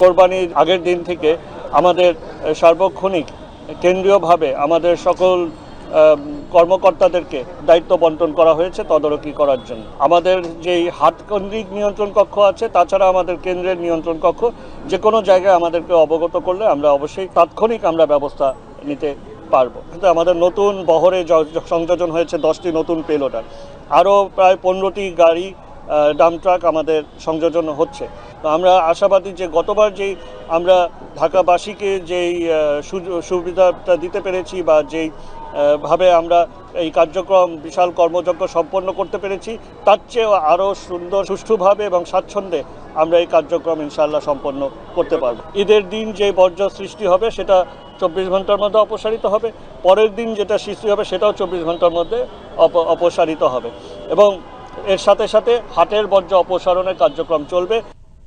কোরবানির আগের দিন থেকে আমাদের সার্বক্ষণিক, কেন্দ্রীয়ভাবে আমাদের সকল কর্মকর্তাদেরকে দায়িত্ব বন্টন করা হয়েছে তদারকি করার জন্য। আমাদের যেই হাটকেন্দ্রিক নিয়ন্ত্রণ কক্ষ আছে, তাছাড়া আমাদের কেন্দ্রের নিয়ন্ত্রণ কক্ষ যে কোনো জায়গায় আমাদেরকে অবগত করলে আমরা অবশ্যই তাৎক্ষণিক আমরা ব্যবস্থা নিতে পারব। কিন্তু আমাদের নতুন বহরে সংযোজন হয়েছে দশটি নতুন পেলোডার। আরও প্রায় পনেরোটি গাড়ি ডাম ট্রাক আমাদের সংযোজন হচ্ছে। তো আমরা আশাবাদী যে গতবার যেই আমরা ঢাকাবাসীকে যেই সুবিধাটা দিতে পেরেছি বা যেই ভাবে আমরা এই কার্যক্রম বিশাল কর্মযজ্ঞ সম্পন্ন করতে পেরেছি, তার চেয়েও আরও সুন্দর, সুষ্ঠুভাবে এবং স্বাচ্ছন্দ্যে আমরা এই কার্যক্রম ইনশাল্লাহ সম্পন্ন করতে পারব। ঈদের দিন যে বর্জ্য সৃষ্টি হবে, সেটা চব্বিশ ঘণ্টার মধ্যে অপসারিত হবে। পরের দিন যেটা সৃষ্টি হবে, সেটাও চব্বিশ ঘণ্টার মধ্যে অপ- অপসারিত হবে। এবং এর সাথে সাথে হাটের বর্জ্য অপসারণের কার্যক্রম চলবে।